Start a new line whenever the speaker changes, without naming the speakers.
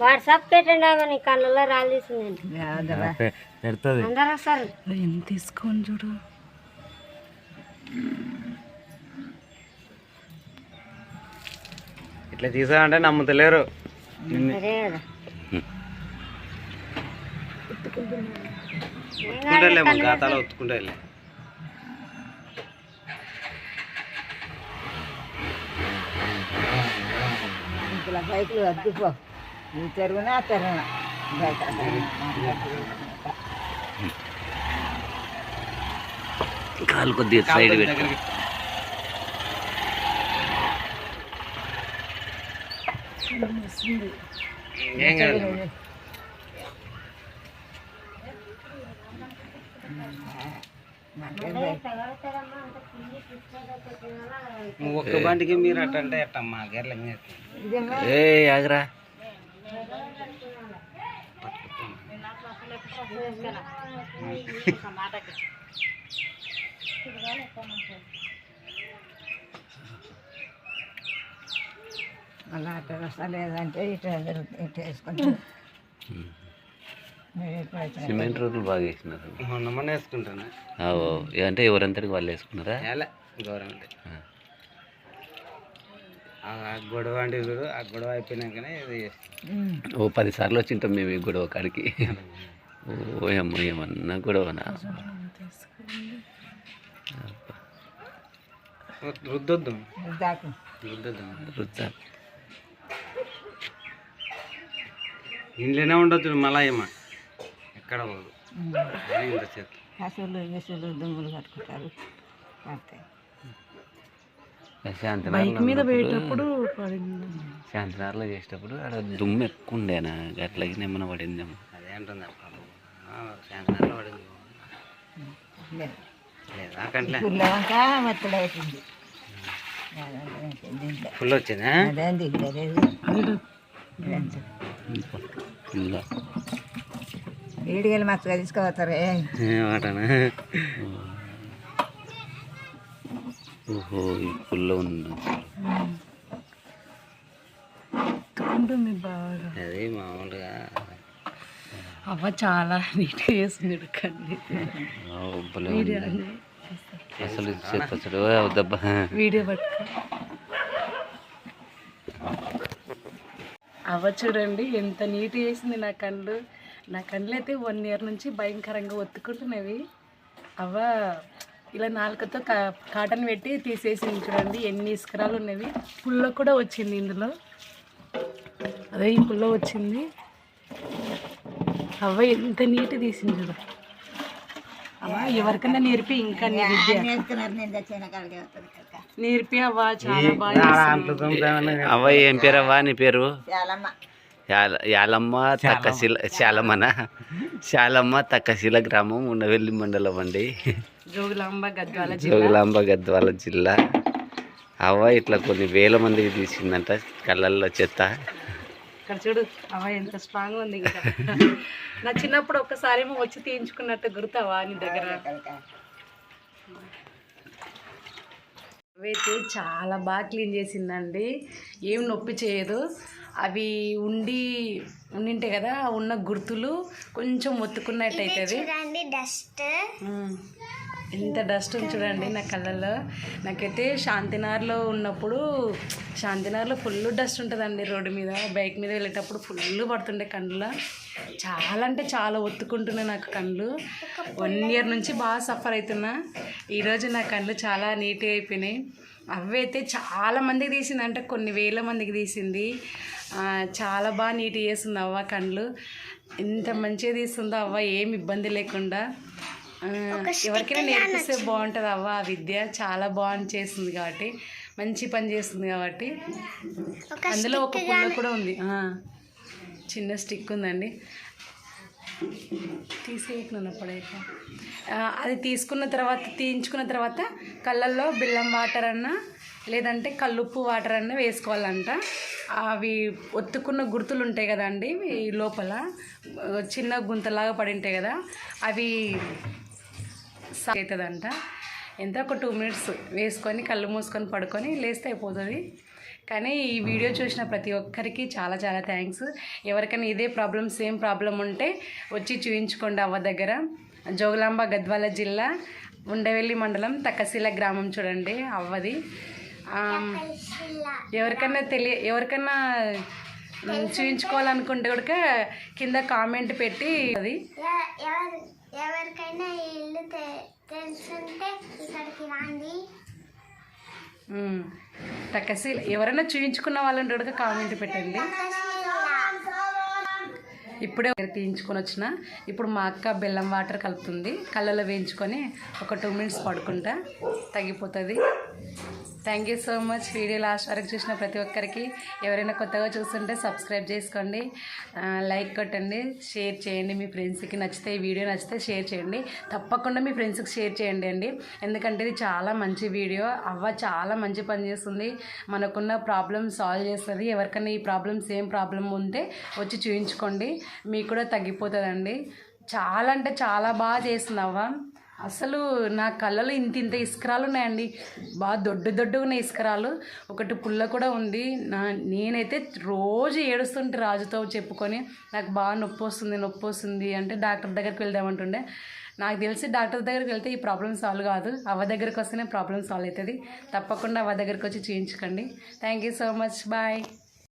WhatsApp పెట్టండి ఆమె నీ కళ్ళలో రాళ్ళు తీసిందండి
యాదరా
పెడుతుంది.
అందరూ వస్తారు.
తీసుకొని చూడు.
ఇట్లా తీసామంటే నమ్ముతలేరు. ఉత్తుకుంటలేము గాతాలో ఉత్తుకుంటే
బైకులు అద్దుకో. ఈ తెరుగున ఆ తెరుగున బయట
కాలు కొద్దిగా సైడ్ పెట్టు
ఏం కాదు. నువ్వు ఒక్క బండికి మీరు అట్ట అంటే అట్టమ్మా గెర్ల
ఏ ఆగరా.
మళ్ళీ అట్ట వస్తలేదంటే ఇటు ఇటు వేసుకుంటాం.
సిమెంట్ రోడ్లు బాగా వేసినారు
మొన్న మొన్న వేసుకుంటాను.
అంటే ఎవరంతటికి వాళ్ళు వేసుకున్నారా?
గవర్నమెంట్ ఆ గొడవ అంటే చూడు ఆ గొడవ అయిపోయినాకనే ఇది
ఓ పది సార్లు వచ్చింటాం మేము ఈ గొడవ కాడికి. ఓ అమ్మ ఏమన్నా గొడవనా?
రుద్దొద్దు.
దాకు
రుద్దొద్దు.
రుద్దా.
ఇంట్లోనే ఉండొచ్చు మళ్ళా ఏమా ఎక్కడ పోదు.
గిసులు దుమ్ములు కట్టుకుంటారు.
శాంతినగర్లో మీద పోయేటప్పుడు శాంతినగర్లో చేసేటప్పుడు అక్కడ దుమ్ము ఎక్కువ ఉండేనా? అట్లాగే ఏమన్నా పడిందేమో
అదే అంటుంది శాంతనాల్లో పడింది. ఫుల్ వచ్చిందా?
ఈడికెళ్ళి మచ్చగా తీసుకోపోతారు.
వాటనా
ఓహో ఈ పుల్ల ఉంది.
అది మామూలుగా.
అవ్వ చాలా నీట్గా చేస్తుంది కండి
ఆ, భలే ఉంది. అసలు చెప్పచ్చు దెబ్బ.
వీడియో పట్టుకో. అవ్వ చూడండి ఎంత నీట్ చేసింది నా కళ్ళు నా కళ్ళు అయితే వన్ ఇయర్ నుంచి భయంకరంగా ఒత్తుకుంటున్నవి. అవ్వ ఇలా నాలుకతో కా కాటన్ పెట్టి తీసేసింది చూడండి. ఎన్ని ఇస్కరాలు ఉన్నవి. పుల్ల కూడా వచ్చింది ఇందులో. అదే ఈ పుల్ల వచ్చింది. అవ్వ ఎంత నీట్ తీసింది చూడ. అవ్వ ఎవరికైనా నేర్పి ఇంకా నేర్పి అవ్వ చాలా బాగా.
అవ్వ ఏం పేరు అవ్వ? నీ పేరు? యాల- యాలమ్మ తక్కశిల శాలమ్మన? శాలమ్మ తక్కశిల గ్రామం ఉండవెల్లి మండలం అండి.
జోగులాంబ గద్వాల జిల్లా.
జోగులాంబ గద్వాల జిల్లా. అవ్వ ఇట్లా కొన్ని వేల మందికి తీసిందంట కళ్ళల్లో చెత్త.
ఇక్కడ చూడు అవ్వ ఎంత స్ట్రాంగ్ ఉంది నా చిన్నప్పుడు ఒక్కసారి ఏమో వచ్చి తీయించుకున్నట్టు గుర్తావా నీ దగ్గర? అవైతే చాలా బాగా క్లీన్ చేసిందండి. ఏం నొప్పి చేయదు. అవి ఉండి ఉండింటే కదా ఉన్న గుర్తులు కొంచెం ఒత్తుకున్నట్టు అవుతుంది ఉమ్. ఎంత డస్ట్. ఉంది చూడండి నా కళ్ళల్లో. నాకైతే శాంతినగర్లో ఉన్నప్పుడు శాంతినగర్లో ఫుల్ డస్ట్ ఉంటుందండి రోడ్డు మీద. బైక్ మీద వెళ్ళేటప్పుడు ఫుల్ పడుతుండే కళ్ళు చాలా అంటే చాలా ఒత్తుకుంటున్నాయి నాకు కళ్ళు. వన్ ఇయర్ నుంచి బాగా సఫర్ అవుతున్నా ఈరోజు నా కళ్ళు చాలా నీట్గా అయిపోయినాయి. అవి అయితే చాలా మందికి తీసింది. అంటే కొన్ని వేల మందికి తీసింది. చాలా బాగా నీట్గా చేస్తుంది అవ్వ కళ్ళు ఎంత మంచిగా తీస్తుందో అవ్వ ఏం ఇబ్బంది లేకుండా. ఎవరికైనా నేర్పిస్తే బాగుంటుంది అవ్వ ఆ విద్య. చాలా బాగుంది చేస్తుంది కాబట్టి మంచి పని చేస్తుంది కాబట్టి. అందులో ఒక పుల్ల కూడా ఉంది. చిన్న స్టిక్ ఉందండి. తీసేయకున్నాను అప్పుడైతే అది తీసుకున్న తర్వాత తీయించుకున్న తర్వాత కళ్ళల్లో బెల్లం వాటర్ అన్నా లేదంటే కల్లుప్పు వాటర్ అన్నా వేసుకోవాలంట. అవి ఒత్తుకున్న గుర్తులు ఉంటాయి కదండి ఈ లోపల. చిన్న గుంతలాగా పడి ఉంటాయి కదా అవి అవుతుందంట ఎంత? ఒక టూ మినిట్స్ వేసుకొని కళ్ళు మూసుకొని పడుకొని లేస్తే అయిపోతుంది. కానీ ఈ వీడియో చూసిన ప్రతి ఒక్కరికి చాలా చాలా థ్యాంక్స్. ఎవరికైనా ఇదే ప్రాబ్లం సేమ్ ప్రాబ్లం ఉంటే వచ్చి చూయించుకోండి అవ్వ దగ్గర. జోగులాంబ గద్వాల జిల్లా ఉండవెల్లి మండలం తక్కశీల గ్రామం చూడండి అవ్వది. ఎవరికైనా తెలియ ఎవరికైనా ఉమ్, చూయించుకోవాలనుకుంటే కూడా కింద కామెంట్ పెట్టి అది.
ఎవరు ఎవరికైనా ఇల్లు తెలుసుంటే ఇక్కడికి రండి.
ఉమ్, ఎవరైనా చూయించుకున్న వాళ్ళని అడుగు కామెంట్ పెట్టండి. ఇప్పుడే తీయించుకొని వచ్చిన. ఇప్పుడు మా అక్క బెల్లం వాటర్ కలుపుతుంది. కళ్ళలో వేయించుకొని ఒక టూ మినిట్స్ పడుకుంటా తగ్గిపోతుంది. Thank you so much video last వరకు చూసిన ప్రతి ఒక్కరికి. ఎవరైనా కొత్తగా చూస్తుంటే సబ్స్క్రైబ్ చేసుకోండి. లైక్ కొట్టండి. షేర్ చేయండి. మీ ఫ్రెండ్స్కి నచ్చితే ఈ వీడియో నచ్చితే షేర్ చేయండి. తప్పకుండా మీ ఫ్రెండ్స్కి షేర్ చేయండి అండి. ఎందుకంటే ఇది చాలా మంచి వీడియో అవ్వ చాలా మంచి పని చేస్తుంది. మనకున్న ప్రాబ్లమ్ సాల్వ్ చేస్తుంది. ఎవరికైనా ఈ ప్రాబ్లమ్ సేమ్ ప్రాబ్లం ఉంటే వచ్చి చూయించుకోండి. మీకు కూడా తగ్గిపోతుందండి. చాలా అంటే చాలా బాగా చేస్తుంది అవ్వ. అసలు నా కళ్ళలో ఇంత ఇంత ఇస్కరాలు ఉన్నాయండి. బాగా దొడ్డు దొడ్డు ఉన్నాయి ఇస్కరాలు. ఒకటి పుల్ల కూడా ఉంది. నా నేనైతే రోజు ఏడుస్తుంటే రాజుతో చెప్పుకొని నాకు బాగా నొప్పి వస్తుంది నొప్పి వస్తుంది అంటే డాక్టర్ దగ్గరికి వెళ్దామంటుండే. నాకు తెలిసి డాక్టర్ దగ్గరికి వెళ్తే ఈ ప్రాబ్లం సాల్వ్ కాదు. అవ్వ దగ్గరికి వస్తేనే ప్రాబ్లం సాల్వ్ అవుతుంది. తప్పకుండా అవ్వ దగ్గరికి వచ్చి చేయించుకోండి. Thank you so much. Bye.